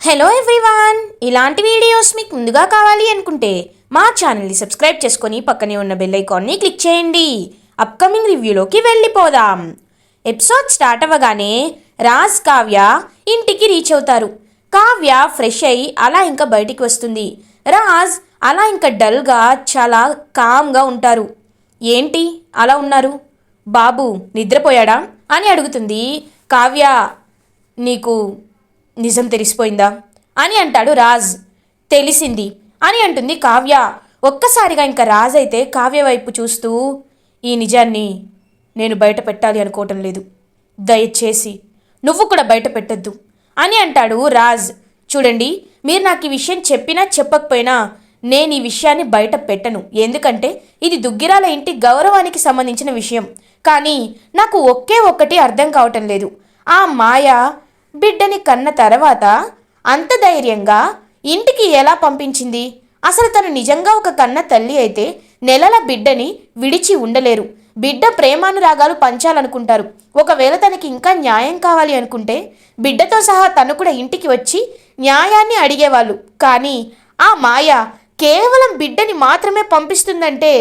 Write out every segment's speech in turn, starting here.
Hello everyone ఇలాంటి videos మీకు ముందుగా కావాలి అనుకుంటే మా ఛానల్ని సబ్స్క్రైబ్ చేసుకొని పక్కనే ఉన్న బెల్ ఐకాన్ని క్లిక్ చేయండి. అప్కమింగ్ రివ్యూలోకి వెళ్ళిపోదాం. ఎపిసోడ్ స్టార్ట్ అవ్వగానే రాజ్ కావ్య ఇంటికి రీచ్ అవుతారు. కావ్య ఫ్రెష్ అయ్యి అలా ఇంకా బయటికి వస్తుంది. రాజ్ అలా ఇంకా డల్గా చాలా కామ్గా ఉంటారు. ఏంటి? అలా ఉన్నారు? బాబు నిద్రపోయాడా? అని అడుగుతుంది కావ్య. నీకు నిజం తెలిసిపోయిందా? అని అంటాడు రాజ్. తెలిసింది. అని అంటుంది కావ్య. ఒక్కసారిగా ఇంకా రాజ్ అయితే కావ్య వైపు చూస్తూ ఈ నిజాన్ని నేను బయట పెట్టాలి అనుకోవటం లేదు. దయచేసి నువ్వు కూడా బయట పెట్టద్దు. అని అంటాడు రాజ్. చూడండి మీరు నాకు ఈ విషయం చెప్పినా చెప్పకపోయినా నేను ఈ విషయాన్ని బయట పెట్టను. ఎందుకంటే ఇది దుగ్గిరాల ఇంటి గౌరవానికి సంబంధించిన విషయం. కానీ నాకు ఒకే ఒక్కటి అర్థం కావటం లేదు. ఆ మాయ బిడ్డని కన్న తర్వాత అంత ధైర్యంగా ఇంటికి ఎలా పంపించింది? అసలు తను నిజంగా ఒక కన్న తల్లి అయితే నెలల బిడ్డని విడిచి ఉండలేరు. బిడ్డ ప్రేమానురాగాలు పంచాలనుకుంటారు. ఒకవేళ తనకి ఇంకా న్యాయం కావాలి అనుకుంటే బిడ్డతో సహా తను కూడా ఇంటికి వచ్చి న్యాయాన్ని అడిగేవాళ్ళు. కానీ ఆ మాయ కేవలం బిడ్డని మాత్రమే పంపిస్తుందంటే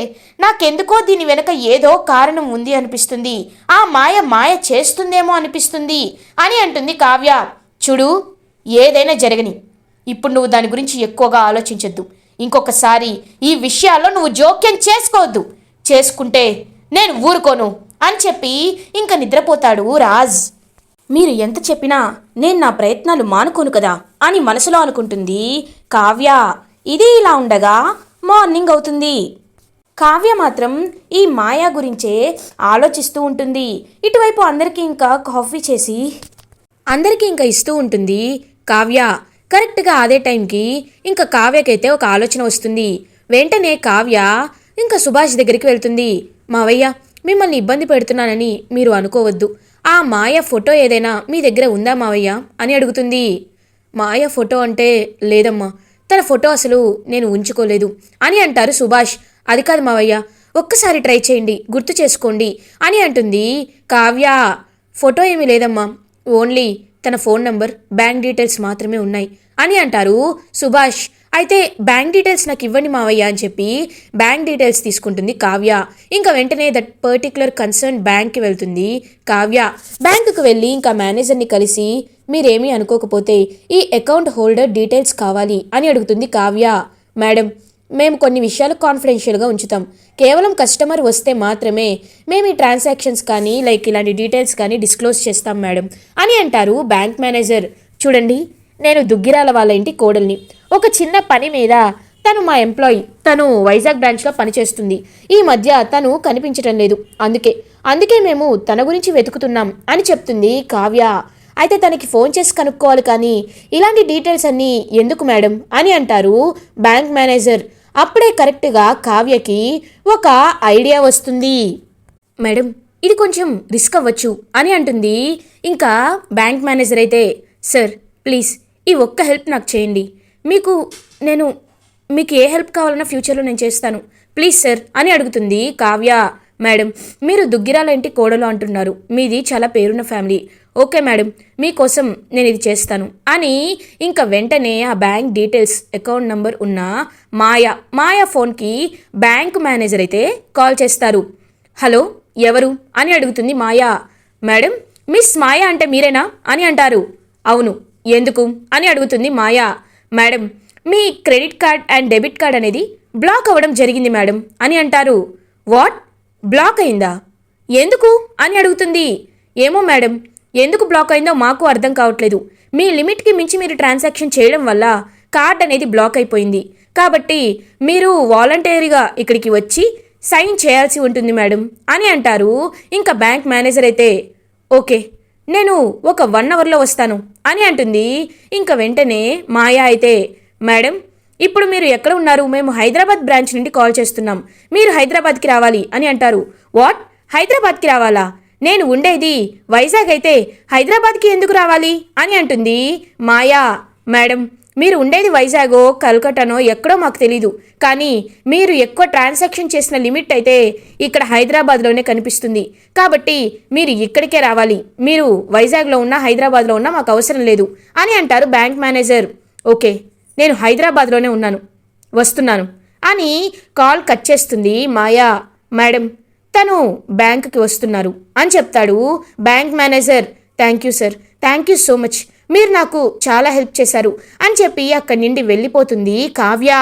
నాకెందుకో దీని వెనుక ఏదో కారణం ఉంది అనిపిస్తుంది. ఆ మాయ మాయ చేస్తుందేమో అనిపిస్తుంది అని అంటుంది కావ్య. చూడు ఏదైనా జరగని. ఇప్పుడు నువ్వు దాని గురించి ఎక్కువగా ఆలోచించొద్దు. ఇంకొకసారి ఈ విషయాల్లో నువ్వు జోక్యం చేసుకోవద్దు. చేసుకుంటే నేను ఊరుకోను అని చెప్పి ఇంకా నిద్రపోతాడు రాజ్. మీరు ఎంత చెప్పినా నేను నా ప్రయత్నాలు మానుకోను కదా అని మనసులో అనుకుంటుంది కావ్య. ఇది ఇలా ఉండగా మార్నింగ్ అవుతుంది. కావ్య మాత్రం ఈ మాయా గురించే ఆలోచిస్తూ ఉంటుంది. ఇటువైపు అందరికీ ఇంకా కాఫీ చేసి అందరికీ ఇంకా ఇస్తూ ఉంటుంది కావ్య. కరెక్ట్గా అదే టైంకి ఇంకా కావ్యకైతే ఒక ఆలోచన వస్తుంది. వెంటనే కావ్య ఇంకా సుభాష్ దగ్గరికి వెళ్తుంది. మావయ్య మిమ్మల్ని ఇబ్బంది పెడుతున్నానని మీరు అనుకోవద్దు. ఆ మాయ ఫోటో ఏదైనా మీ దగ్గర ఉందా మావయ్య? అని అడుగుతుంది. మాయ ఫోటో అంటే లేదమ్మా. తన ఫోటో అసలు నేను ఉంచుకోలేదు అని అంటారు సుభాష్. అది కాదు మావయ్య ఒక్కసారి ట్రై చేయండి గుర్తు చేసుకోండి అని అంటుంది కావ్య. ఫోటో ఏమీ లేదమ్మా ఓన్లీ తన ఫోన్ నంబర్ బ్యాంక్ డీటెయిల్స్ మాత్రమే ఉన్నాయి అని అంటారు సుభాష్. అయితే బ్యాంక్ డీటెయిల్స్ నాకు ఇవ్వండి మావయ్య అని చెప్పి బ్యాంక్ డీటెయిల్స్ తీసుకుంటుంది కావ్య. ఇంకా వెంటనే దట్ పర్టికులర్ కన్సర్న్ బ్యాంక్కి వెళ్తుంది కావ్య. బ్యాంకుకు వెళ్ళి ఇంకా మేనేజర్ని కలిసి మీరేమీ అనుకోకపోతే ఈ అకౌంట్ హోల్డర్ డీటెయిల్స్ కావాలి అని అడుగుతుంది కావ్య. మేడం మేము కొన్ని విషయాలు కాన్ఫిడెన్షియల్గా ఉంచుతాం. కేవలం కస్టమర్ వస్తే మాత్రమే మేము ఈ ట్రాన్సాక్షన్స్ కానీ లైక్ ఇలాంటి డీటెయిల్స్ కానీ డిస్క్లోజ్ చేస్తాం మేడం అని అంటారు బ్యాంక్ మేనేజర్ చూడండి నేను దుగ్గిరాల వాళ్ళ ఇంటి కోడల్ని. ఒక చిన్న పని మీద తను మా ఎంప్లాయీ తను వైజాగ్ బ్రాంచ్లో పనిచేస్తుంది. ఈ మధ్య తను కనిపించటం లేదు. అందుకే అందుకే మేము తన గురించి వెతుకుతున్నాం అని చెప్తుంది కావ్య. అయితే తనకి ఫోన్ చేసి కనుక్కోవాలి కానీ ఇలాంటి డీటెయిల్స్ అన్నీ ఎందుకు మేడం అని అంటారు బ్యాంక్ మేనేజర్. అప్పుడే కరెక్ట్గా కావ్యకి ఒక ఐడియా వస్తుంది. మేడం ఇది కొంచెం రిస్క్ అవ్వచ్చు అని అంటుంది. ఇంకా బ్యాంక్ మేనేజర్ అయితే సార్ ప్లీజ్ ఈ ఒక్క హెల్ప్ నాకు చేయండి. మీకు నేను మీకు ఏ హెల్ప్ కావాలన్నా ఫ్యూచర్లో నేను చేస్తాను. ప్లీజ్ సార్ అని అడుగుతుంది కావ్య. మేడం మీరు దుగ్గిరాల ఇంటి కోడలు అంటున్నారు. మీది చాలా పేరున్న ఫ్యామిలీ. ఓకే మేడం మీకోసం నేను ఇది చేస్తాను. అని ఇంకా వెంటనే ఆ బ్యాంక్ డీటెయిల్స్ అకౌంట్ నంబర్ ఉన్న మాయా మాయా ఫోన్కి బ్యాంక్ మేనేజర్ అయితే కాల్ చేస్తారు. హలో ఎవరు? అని అడుగుతుంది మాయా. మేడం మిస్ మాయా అంటే మీరేనా? అని అంటారు. అవును. ఎందుకు? అని అడుగుతుంది Maya. Madam me credit card and debit card అనేది బ్లాక్ అవ్వడం జరిగింది మేడం అని అంటారు. వాట్? బ్లాక్ అయిందా? ఎందుకు? అని అడుగుతుంది. ఏమో మేడం ఎందుకు బ్లాక్ అయిందో మాకు అర్థం కావట్లేదు. మీ లిమిట్కి మించి మీరు ట్రాన్సాక్షన్ చేయడం వల్ల కార్డ్ అనేది బ్లాక్ అయిపోయింది. కాబట్టి మీరు వాలంటరీగా ఇక్కడికి వచ్చి సైన్ చేయాల్సి ఉంటుంది మేడం అని అంటారు. ఇంకా బ్యాంక్ మేనేజర్ అయితే ఓకే నేను ఒక వన్ అవర్లో వస్తాను అని అంటుంది. ఇంకా వెంటనే మాయా అయితే మేడం ఇప్పుడు మీరు ఎక్కడ ఉన్నారు? మేము హైదరాబాద్ బ్రాంచ్ నుండి కాల్ చేస్తున్నాం. మీరు హైదరాబాద్కి రావాలి అని అంటారు. వాట్? హైదరాబాద్కి రావాలా? నేను ఉండేది వైజాగ్ అయితే హైదరాబాద్కి ఎందుకు రావాలి అని అంటుంది. మాయా మేడం మీరు ఉండేది వైజాగో కల్కటానో ఎక్కడో మాకు తెలీదు. కానీ మీరు ఎక్కువ ట్రాన్సాక్షన్ చేసిన లిమిట్ అయితే ఇక్కడ హైదరాబాద్లోనే కనిపిస్తుంది. కాబట్టి మీరు ఇక్కడికే రావాలి. మీరు వైజాగ్లో ఉన్న హైదరాబాద్లో ఉన్నా మాకు అవసరం లేదు అని అంటారు బ్యాంక్ మేనేజర్. ఓకే నేను హైదరాబాద్లోనే ఉన్నాను. వస్తున్నాను. అని కాల్ కట్ చేస్తుంది మాయా. మేడం తను బ్యాంకుకి వస్తున్నారు అని చెప్తాడు bank manager. Thank you sir. Thank you so much. మీరు నాకు చాలా హెల్ప్ చేశారు అని చెప్పి అక్కడి నుండి వెళ్ళిపోతుంది కావ్య.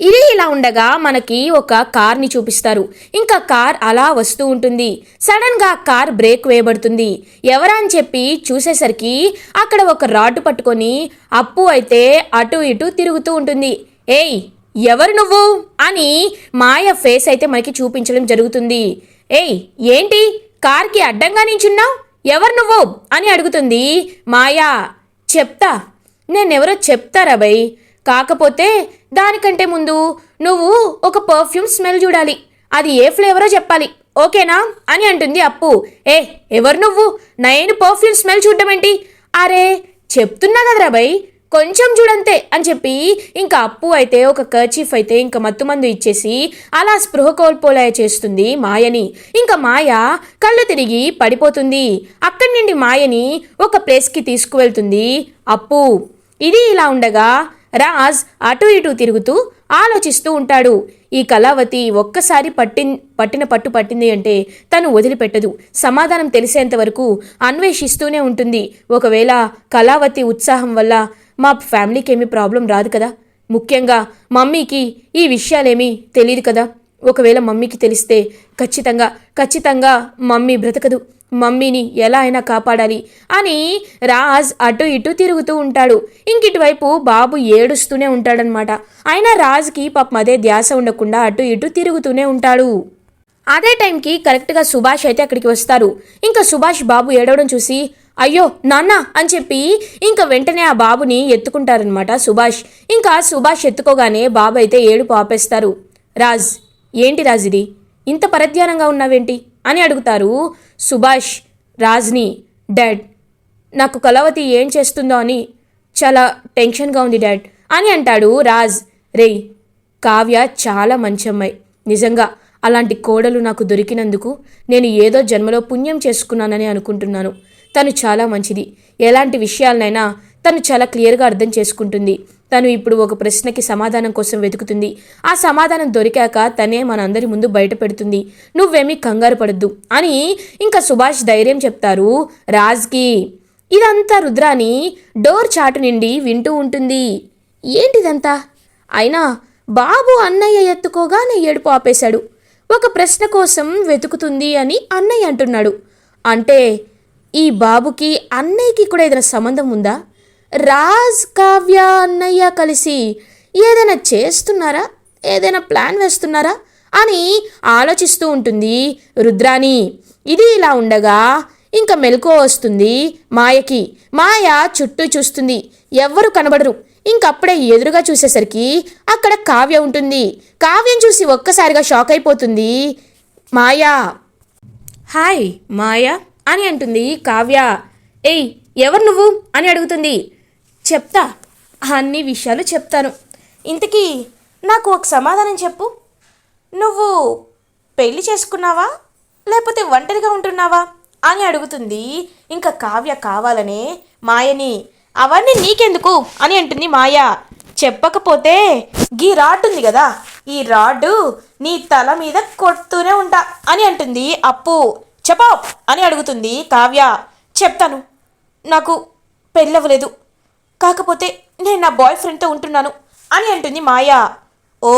ఇది ఇలా ఉండగా మనకి ఒక కార్ని చూపిస్తారు. ఇంకా కార్ అలా వస్తూ ఉంటుంది. సడన్గా కార్ బ్రేక్ వేయబడుతుంది. ఎవరా అని చెప్పి చూసేసరికి అక్కడ ఒక రాడ్డు పట్టుకొని అప్పు అయితే అటు ఇటు తిరుగుతూ ఉంటుంది. ఏయ్ ఎవరు నువ్వు? అని మాయ ఫేస్ అయితే మనకి చూపించడం జరుగుతుంది. ఏయ్ ఏంటి? కార్కి అడ్డంగా నించున్నావు? ఎవరు నువ్వు? అని అడుగుతుంది మాయా. చెప్తా. నేనెవరో చెప్తారా బై? కాకపోతే దానికంటే ముందు నువ్వు ఒక పర్ఫ్యూమ్ స్మెల్ చూడాలి. అది ఏ ఫ్లేవరో చెప్పాలి. ఓకేనా? అని అంటుంది అప్పు. ఏ ఎవరు నువ్వు? నేను పర్ఫ్యూమ్ స్మెల్ చూడడం ఏంటి అరే చెప్తున్నా కదరా బై? కొంచెం చూడంతే అని చెప్పి ఇంకా అప్పు అయితే ఒక కర్చీఫ్ అయితే ఇంకా మత్తుమందు ఇచ్చేసి అలా స్పృహ కోల్పోలే చేస్తుంది మాయని. ఇంకా మాయ కళ్ళు తిరిగి పడిపోతుంది. అక్కడి నుండి మాయని ఒక ప్లేస్కి తీసుకువెళ్తుంది. అప్పు. ఇది ఇలా ఉండగా రాజ్ అటు ఇటు తిరుగుతూ ఆలోచిస్తూ ఉంటాడు. ఈ కళావతి ఒక్కసారి పట్టి పట్టిన పట్టు పట్టింది అంటే తను వదిలిపెట్టదు. సమాధానం తెలిసేంత వరకు అన్వేషిస్తూనే ఉంటుంది. ఒకవేళ కళావతి ఉత్సాహం వల్ల మా ఫ్యామిలీకి ఏమీ ప్రాబ్లం రాదు కదా. ముఖ్యంగా మమ్మీకి ఈ విషయాలేమీ తెలియదు కదా. ఒకవేళ మమ్మీకి తెలిస్తే ఖచ్చితంగా ఖచ్చితంగా మమ్మీ బ్రతకదు. మమ్మీని ఎలా అయినా కాపాడాలి అని రాజ్ అటు ఇటు తిరుగుతూ ఉంటాడు. ఇంకిటువైపు బాబు ఏడుస్తూనే ఉంటాడనమాట అయినా రాజ్కి పాపం అదే ధ్యాస ఉండకుండా అటు ఇటు తిరుగుతూనే ఉంటాడు. అదే టైంకి కరెక్ట్గా సుభాష్ అయితే అక్కడికి వస్తారు. ఇంకా సుభాష్ బాబు ఏడవడం చూసి అయ్యో నాన్న అని చెప్పి ఇంకా వెంటనే ఆ బాబుని ఎత్తుకుంటారనమాట సుభాష్. ఇంకా సుభాష్ ఎత్తుకోగానే బాబు అయితే ఏడుపు ఆపేస్తారు. రాజ్ ఏంటి రాజ్ ఇది? ఇంత పరధ్యానంగా ఉన్నావేంటి? అని అడుగుతారు సుభాష్ రాజ్ని. డాడ్ నాకు కలవతి ఏం చేస్తుందో అని చాలా టెన్షన్గా ఉంది డాడ్ అని అంటాడు రాజ్. రేయ్ కావ్య చాలా మంచి అమ్మాయి నిజంగా అలాంటి కోడలు నాకు దొరికినందుకు నేను ఏదో జన్మలో పుణ్యం చేసుకున్నానని అనుకుంటున్నాను. తను చాలా మంచిది. ఎలాంటి విషయాలనైనా తను చాలా క్లియర్గా అర్థం చేసుకుంటుంది. తను ఇప్పుడు ఒక ప్రశ్నకి సమాధానం కోసం వెతుకుతుంది. ఆ సమాధానం దొరికాక తనే మనందరి ముందు బయట పెడుతుంది. నువ్వేమీ కంగారు పడద్దు అని ఇంకా సుభాష్ ధైర్యం చెప్తారు రాజ్కి. ఇదంతా రుద్రాని డోర్ చాటు నిండి వింటూ ఉంటుంది. ఏంటిదంతా? అయినా బాబు అన్నయ్య ఎత్తుకోగానే ఏడుపు ఆపేశాడు. ఒక ప్రశ్న కోసం వెతుకుతుంది అని అన్నయ్య అంటున్నాడు. అంటే ఈ బాబుకి అన్నయ్యకి కూడా ఏదైనా సంబంధం ఉందా? రాజ్ కావ్య అన్నయ్య కలిసి ఏదైనా చేస్తున్నారా? ఏదైనా ప్లాన్ వేస్తున్నారా? అని ఆలోచిస్తూ ఉంటుంది రుద్రాని ఇది ఇలా ఉండగా ఇంకా మెలకువ వస్తుంది మాయకి. మాయ చుట్టూ చూస్తుంది. ఎవ్వరు కనబడరు. ఇంకప్పుడే ఎదురుగా చూసేసరికి అక్కడ కావ్య ఉంటుంది. కావ్యం చూసి ఒక్కసారిగా షాక్ అయిపోతుంది మాయా. హాయ్ మాయా. అని అంటుంది కావ్య. ఏయ్ ఎవరు నువ్వు? అని అడుగుతుంది. చెప్తా. అన్ని విషయాలు చెప్తాను. ఇంతకీ నాకు ఒక సమాధానం చెప్పు. నువ్వు పెళ్ళి చేసుకున్నావా? లేకపోతే ఒంటరిగా ఉంటున్నావా? అని అడుగుతుంది. ఇంకా కావ్య కావాలనే మాయని. అవన్నీ నీకెందుకు? అని అంటుంది మాయ. చెప్పకపోతే గీ రాడ్ ఉంది కదా. ఈ రాడ్డు నీ తల మీద కొడుతూనే ఉంటా అని అంటుంది అప్పు. చెప్పా అని అడుగుతుంది కావ్య. చెప్తాను. నాకు పెళ్ళవలేదు కాకపోతే నేను నా బాయ్ ఫ్రెండ్తో ఉంటున్నాను అని అంటుంది మాయా. ఓ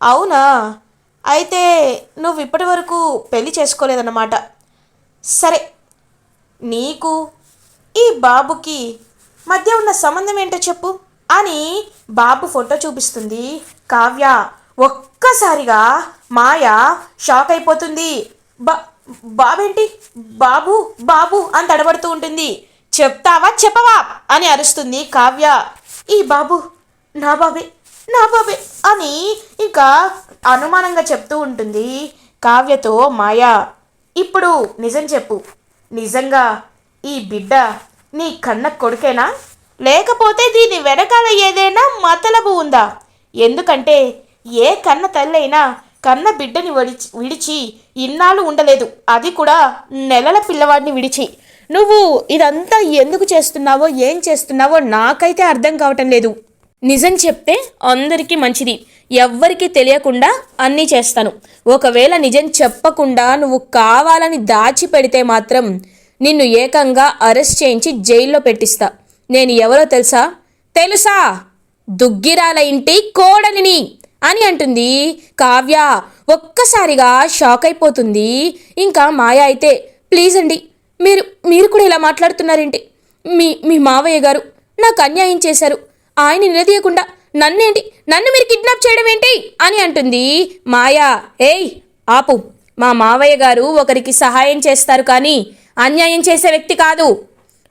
అవునా? అయితే నువ్వు ఇప్పటి వరకు పెళ్ళి చేసుకోలేదన్నమాట. సరే నీకు ఈ బాబుకి మధ్య ఉన్న సంబంధం ఏంటో చెప్పు అని బాబు ఫోటో చూపిస్తుంది కావ్య. ఒక్కసారిగా మాయ షాక్ అయిపోతుంది. బా బాబేంటి? బాబు బాబు అని తడబడుతూ ఉంటుంది. చెప్తావా చెప్పవా? అని అరుస్తుంది కావ్య. ఈ బాబు నా బాబే నా బాబే అని ఇంకా అనుమానంగా చెప్తూ ఉంటుంది కావ్యతో మాయా. ఇప్పుడు నిజం చెప్పు. నిజంగా ఈ బిడ్డ నీ కన్న కొడుకేనా? లేకపోతే దీని వెనకాల ఏదైనా మతలబు ఉందా? ఎందుకంటే ఏ కన్న తల్లైనా కన్న బిడ్డని విడిచి విడిచి ఇన్నాళ్ళు ఉండలేదు. అది కూడా నెలల పిల్లవాడిని విడిచి. నువ్వు ఇదంతా ఎందుకు చేస్తున్నావో ఏం చేస్తున్నావో నాకైతే అర్థం కావటం లేదు. నిజం చెప్తే అందరికీ మంచిది. ఎవ్వరికీ తెలియకుండా అన్నీ చేస్తాను. ఒకవేళ నిజం చెప్పకుండా నువ్వు కావాలని దాచిపెడితే మాత్రం నిన్ను ఏకంగా అరెస్ట్ చేయించి జైల్లో పెట్టిస్తా. నేను ఎవరో తెలుసా? తెలుసా? దుగ్గిరాల ఇంటి కోడలిని. అని అంటుంది. కావ్య ఒక్కసారిగా షాక్ అయిపోతుంది. ఇంకా మాయ అయితే ప్లీజ్ అండి మీరు మీరు కూడా ఇలా మాట్లాడుతున్నారేంటి? మీ మీ మావయ్య గారు నాకు అన్యాయం చేశారు. ఆయన నిలదీయకుండా నన్నేంటి నన్ను మీరు కిడ్నాప్ చేయడం ఏంటి అని అంటుంది. మాయా ఏయ్ ఆపు. మా మావయ్య గారు ఒకరికి సహాయం చేస్తారు కానీ అన్యాయం చేసే వ్యక్తి కాదు.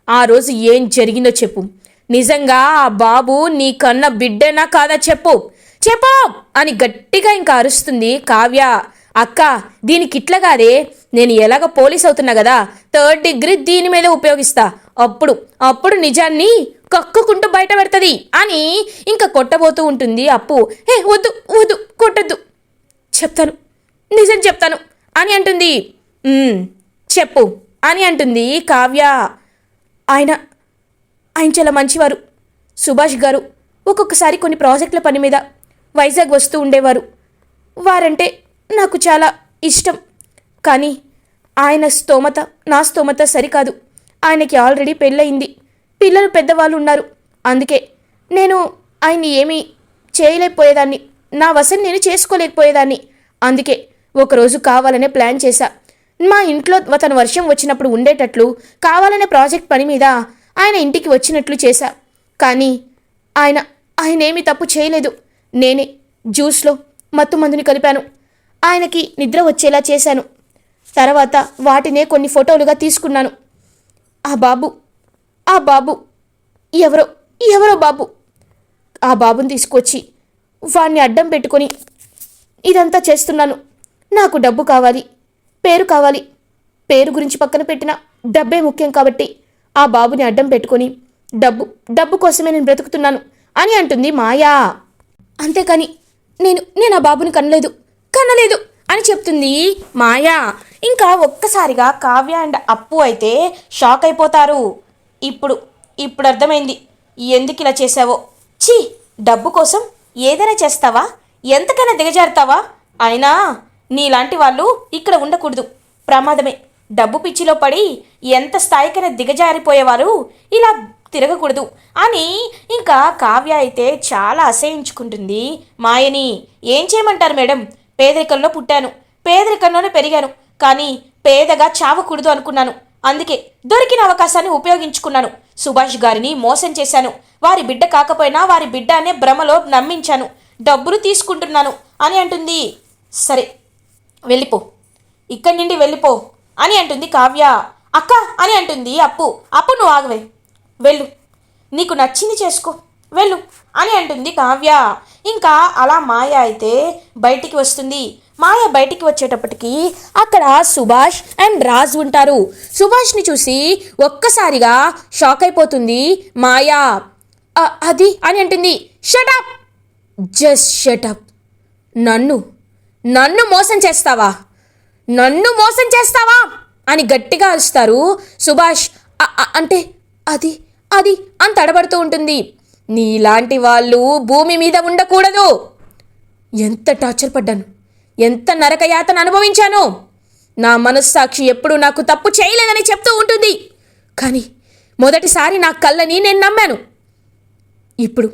ఆ రోజు ఏం జరిగిందో చెప్పు. నిజంగా ఆ బాబు నీ కన్న బిడ్డనా కాదా చెప్పు. చెప్పు! అని గట్టిగా ఇంకా అరుస్తుంది కావ్య. అక్క దీనికి ఇట్లా కాదే నేను ఎలాగ పోలీస్ అవుతున్నా కదా థర్డ్ డిగ్రీ దీని మీద ఉపయోగిస్తా. అప్పుడు అప్పుడు నిజాన్ని కక్కుకుంటూ బయట పెడుతుంది అని ఇంకా కొట్టబోతూ ఉంటుంది అప్పు. ఏ వద్దు వద్దు కొట్టద్దు. చెప్తాను నిజం చెప్తాను అని అంటుంది. చెప్పు అని అంటుంది కావ్య. ఆయన ఆయన చాలా మంచివారు. సుభాష్ గారు ఒక్కొక్కసారి కొన్ని ప్రాజెక్టుల పని మీద వైజాగ్ వస్తూ ఉండేవారు. వారంటే నాకు చాలా ఇష్టం. కానీ ఆయన స్తోమత నా స్తోమత సరికాదు. ఆయనకి ఆల్రెడీ పెళ్ళయింది. పిల్లలు పెద్దవాళ్ళు ఉన్నారు అందుకే నేను ఆయన్ని ఏమీ చేయలేకపోయేదాన్ని. నా వశం నేను చేసుకోలేకపోయేదాన్ని. అందుకే ఒకరోజు కావాలనే ప్లాన్ చేశా. మా ఇంట్లో తన వర్షం వచ్చినప్పుడు ఉండేటట్లు కావాలనే ప్రాజెక్ట్ పని మీద ఆయన ఇంటికి వచ్చినట్లు చేశా. కానీ ఆయన ఆయన ఏమీ తప్పు చేయలేదు. నేనే జ్యూస్లో మత్తు మందుని కలిపాను. ఆయనకి నిద్ర వచ్చేలా చేశాను. తర్వాత వాటినే కొన్ని ఫోటోలుగా తీసుకున్నాను. ఆ బాబు ఆ బాబు ఎవరో ఎవరో బాబు. ఆ బాబుని తీసుకొచ్చి వాణ్ణి అడ్డం పెట్టుకొని ఇదంతా చేస్తున్నాను. నాకు డబ్బు కావాలి పేరు కావాలి. పేరు గురించి పక్కన పెట్టిన డబ్బే ముఖ్యం కాబట్టి ఆ బాబుని అడ్డం పెట్టుకొని డబ్బు డబ్బు కోసమే నేను బ్రతుకుతున్నాను అని అంటుంది మాయా. అంతేకాని నేను నేను ఆ బాబుని కనలేదు కనలేదు అని చెప్తుంది మాయా. ఇంకా ఒక్కసారిగా కావ్య అండ్ అప్పు అయితే షాక్ అయిపోతారు. ఇప్పుడు ఇప్పుడు అర్థమైంది. ఎందుకు ఇలా చేసావో ఛీ డబ్బు కోసం ఏదైనా చేస్తావా? ఎంతకైనా దిగజారుతావా? అయినా నీలాంటి వాళ్ళు ఇక్కడ ఉండకూడదు. ప్రమాదమే. డబ్బు పిచ్చిలో పడి ఎంత స్థాయికైనా దిగజారిపోయేవారు. ఇలా తిరగకూడదు అని ఇంకా కావ్య అయితే చాలా అసహించుకుంటుంది. మాయని ఏం చేయమంటారు మేడం? పేదరికంలో పుట్టాను. పేదరికంలోనే పెరిగాను. కానీ పేదగా చావకూడదు అనుకున్నాను. అందుకే దొరికిన అవకాశాన్ని ఉపయోగించుకున్నాను. సుభాష్ గారిని మోసం చేశాను. వారి బిడ్డ కాకపోయినా వారి బిడ్డ అనే భ్రమలో నమ్మించాను. డబ్బులు తీసుకుంటున్నాను అని అంటుంది. సరే వెళ్ళిపో. ఇక్కడి నుండి వెళ్ళిపో అని అంటుంది కావ్య. అక్క అని అంటుంది అప్పు. అప్పు నువ్వు ఆగవే. వెళ్ళు. నీకు నచ్చింది చేసుకో. వెళ్ళు అని అంటుంది కావ్య. ఇంకా అలా మాయ అయితే బయటికి వస్తుంది. మాయ బయటికి వచ్చేటప్పటికి అక్కడ సుభాష్ అండ్ రాజ్ ఉంటారు. సుభాష్ని చూసి ఒక్కసారిగా షాక్ అయిపోతుంది మాయా. అది? అని అంటుంది. షటప్ జస్ట్ షటప్ నన్ను? నన్ను మోసం చేస్తావా? నన్ను మోసం చేస్తావా? అని గట్టిగా అరుస్తారు సుభాష్. అంటే అది అది అంత అడబడుతూ ఉంటుంది. నీలాంటి వాళ్ళు భూమి మీద ఉండకూడదు. ఎంత టార్చర్ పడ్డాను. ఎంత నరకయాతన అనుభవించాను. నా మనస్సాక్షి ఎప్పుడూ నాకు తప్పు చేయలేదని చెప్తూ ఉంటుంది. కానీ మొదటిసారి నా కళ్ళని నేను నమ్మాను. ఇప్పుడు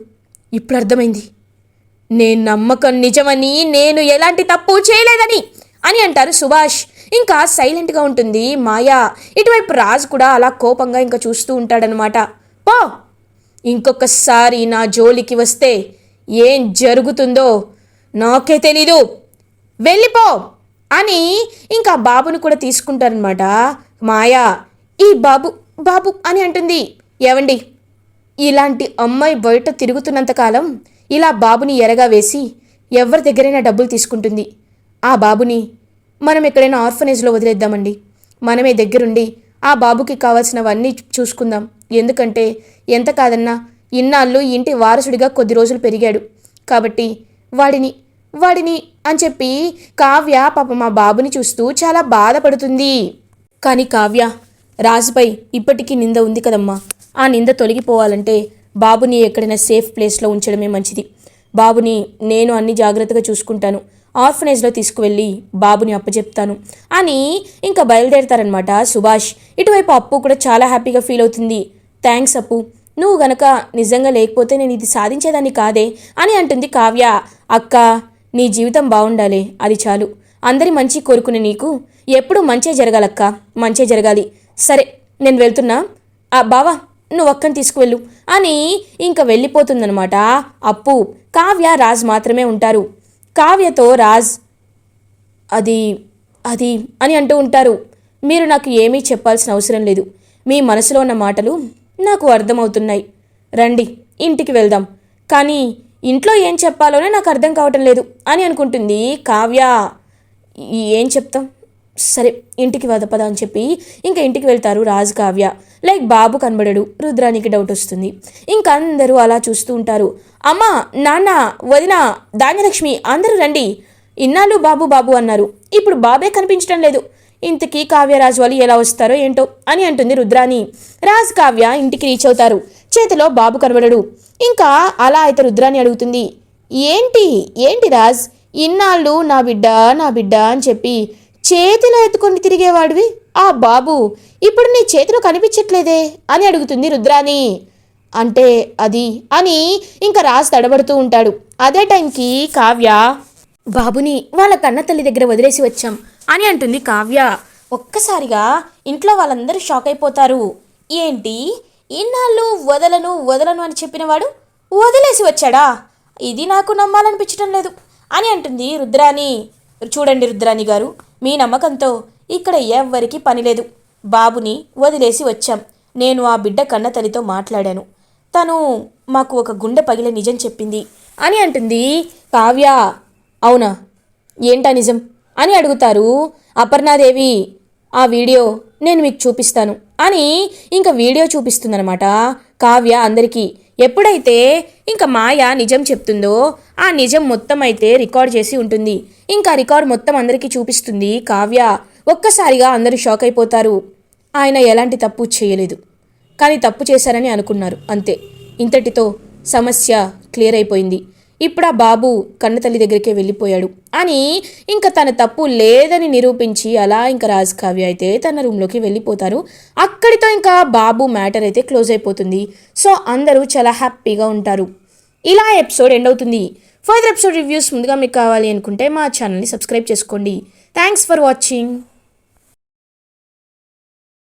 ఇప్పుడు అర్థమైంది. నేను నమ్మకం నిజమని నేను ఎలాంటి తప్పు చేయలేదని అని అంటారు సుభాష్. ఇంకా సైలెంట్గా ఉంటుంది మాయా. ఇటువైపు రాజు కూడా అలా కోపంగా ఇంకా చూస్తూ ఉంటాడనమాట పో. ఇంకొకసారి నా జోలికి వస్తే ఏం జరుగుతుందో నాకే తెలీదు. వెళ్ళిపో అని ఇంకా బాబుని కూడా తీసుకుంటారనమాట. మాయా ఈ బాబు బాబు అని అంటుంది. ఏవండి? ఇలాంటి అమ్మాయి బయట తిరుగుతున్నంతకాలం ఇలా బాబుని ఎరగా వేసి ఎవరి దగ్గరైనా డబ్బులు తీసుకుంటుంది. ఆ బాబుని మనం ఎక్కడైనా ఆర్ఫనేజ్లో వదిలేద్దామండి. మనమే దగ్గరుండి ఆ బాబుకి కావాల్సినవన్నీ చూసుకుందాం. ఎందుకంటే ఎంత కాదన్నా ఇన్నాళ్ళు ఇంటి వారసుడిగా కొద్ది రోజులు పెరిగాడు. కాబట్టి వాడిని వాడిని అని చెప్పి కావ్య పాప మా బాబుని చూస్తూ చాలా బాధపడుతుంది. కానీ కావ్య రాజుపై ఇప్పటికీ నింద ఉంది కదమ్మా. ఆ నింద తొలగిపోవాలంటే బాబుని ఎక్కడైనా సేఫ్ ప్లేస్లో ఉంచడమే మంచిది. బాబుని నేను అన్ని జాగ్రత్తగా చూసుకుంటాను. ఆర్ఫనేజ్లో తీసుకువెళ్ళి బాబుని అప్పచెప్తాను అని ఇంకా బయలుదేరతారనమాట సుభాష్. ఇటువైపు అప్పు కూడా చాలా హ్యాపీగా ఫీల్ అవుతుంది. థ్యాంక్స్ అప్పు. నువ్వు గనక నిజంగా లేకపోతే నేను ఇది సాధించేదాన్ని కాదే అని అంటుంది కావ్య. అక్క నీ జీవితం బాగుండాలి అది చాలు. అందరి మంచి కోరుకునే నీకు ఎప్పుడు మంచే జరగాలక్క మంచే జరగాలి. సరే నేను వెళ్తున్నా. ఆ బావా నువ్వు అక్కని తీసుకువెళ్ళు అని ఇంకా వెళ్ళిపోతుందనమాట అప్పు కావ్య రాజ్ మాత్రమే ఉంటారు. కావ్యతో రాజ్ అది అది అని అంటూ ఉంటారు. మీరు నాకు ఏమీ చెప్పాల్సిన అవసరం లేదు. మీ మనసులో ఉన్న మాటలు నాకు అర్థమవుతున్నాయి. రండి ఇంటికి వెళ్దాం. కానీ ఇంట్లో ఏం చెప్పాలోనే నాకు అర్థం కావటం లేదు అని అనుకుంటుంది కావ్య. ఏం చెప్తాం? సరే ఇంటికి వదపద అని చెప్పి ఇంకా ఇంటికి వెళ్తారు రాజు కావ్య. లైక్ బాబు కనబడడు రుద్రానికి డౌట్ వస్తుంది. ఇంకా అందరూ అలా చూస్తూ ఉంటారు. అమ్మ నాన్న వదిన ధాన్యలక్ష్మి అందరూ రండి. ఇన్నాళ్ళు బాబు బాబు అన్నారు. ఇప్పుడు బాబే కనిపించడం లేదు. ఇంతకీ కావ్యరాజు వాళ్ళు ఎలా వస్తారో ఏంటో అని అంటుంది రుద్రాని రాజ్ కావ్య ఇంటికి రీచ్ అవుతారు. చేతిలో బాబు కనబడడు. ఇంకా అలా అయితే రుద్రాని అడుగుతుంది ఏంటి? ఏంటి రాజ్? ఇన్నాళ్ళు నా బిడ్డ నా బిడ్డ అని చెప్పి చేతిలో ఎత్తుకొని తిరిగేవాడివి? ఆ బాబు ఇప్పుడు నీ చేతిలో కనిపించట్లేదే అని అడుగుతుంది రుద్రాని అంటే అది అని ఇంకా రాజ్ తడబడుతూ ఉంటాడు. అదే టైంకి కావ్య బాబుని వాళ్ళ కన్న తల్లి దగ్గర వదిలేసి వచ్చాం. అని అంటుంది కావ్య. ఒక్కసారిగా ఇంట్లో వాళ్ళందరూ షాక్ అయిపోతారు. ఏంటి? ఇన్నాళ్ళు వదలను వదలను అని చెప్పినవాడు వదిలేసి వచ్చాడా? ఇది నాకు నమ్మాలనిపించడం లేదు అని అంటుంది రుద్రాణి. చూడండి రుద్రాణి గారు మీ నమ్మకంతో ఇక్కడ ఎవ్వరికీ పని లేదు. బాబుని వదిలేసి వచ్చాం. నేను ఆ బిడ్డ కన్న తల్లితో మాట్లాడాను. తను మాకు ఒక గుండె పగిలే నిజం చెప్పింది అని అంటుంది కావ్య. అవునా? ఏంటా నిజం? అని అడుగుతారు. అపర్ణాదేవి ఆ వీడియో నేను మీకు చూపిస్తాను అని ఇంకా వీడియో చూపిస్తుందనమాట కావ్య అందరికీ ఎప్పుడైతే ఇంకా మాయ నిజం చెప్తుందో ఆ నిజం మొత్తం అయితే రికార్డ్ చేసి ఉంటుంది. ఇంకా రికార్డ్ మొత్తం అందరికీ చూపిస్తుంది కావ్య. ఒక్కసారిగా అందరూ షాక్ అయిపోతారు. ఆయన ఎలాంటి తప్పు చేయలేదు. కానీ తప్పు చేశారని అనుకున్నారు. అంతే. ఇంతటితో సమస్య క్లియర్ అయిపోయింది. ఇప్పుడు ఆ బాబు కన్నతల్లి దగ్గరికే వెళ్ళిపోయాడు. అని ఇంకా తన తప్పు లేదని నిరూపించి అలా ఇంకా రాజ్ కావ్య అయితే తన రూమ్లోకి వెళ్ళిపోతారు. అక్కడితో ఇంకా బాబు మ్యాటర్ అయితే క్లోజ్ అయిపోతుంది. సో అందరూ చాలా హ్యాపీగా ఉంటారు. ఇలా ఎపిసోడ్ ఎండ్ అవుతుంది. ఫర్దర్ ఎపిసోడ్ రివ్యూస్ ముందుగా మీకు కావాలి అనుకుంటే మా ఛానల్ని సబ్స్క్రైబ్ చేసుకోండి. Thanks for watching.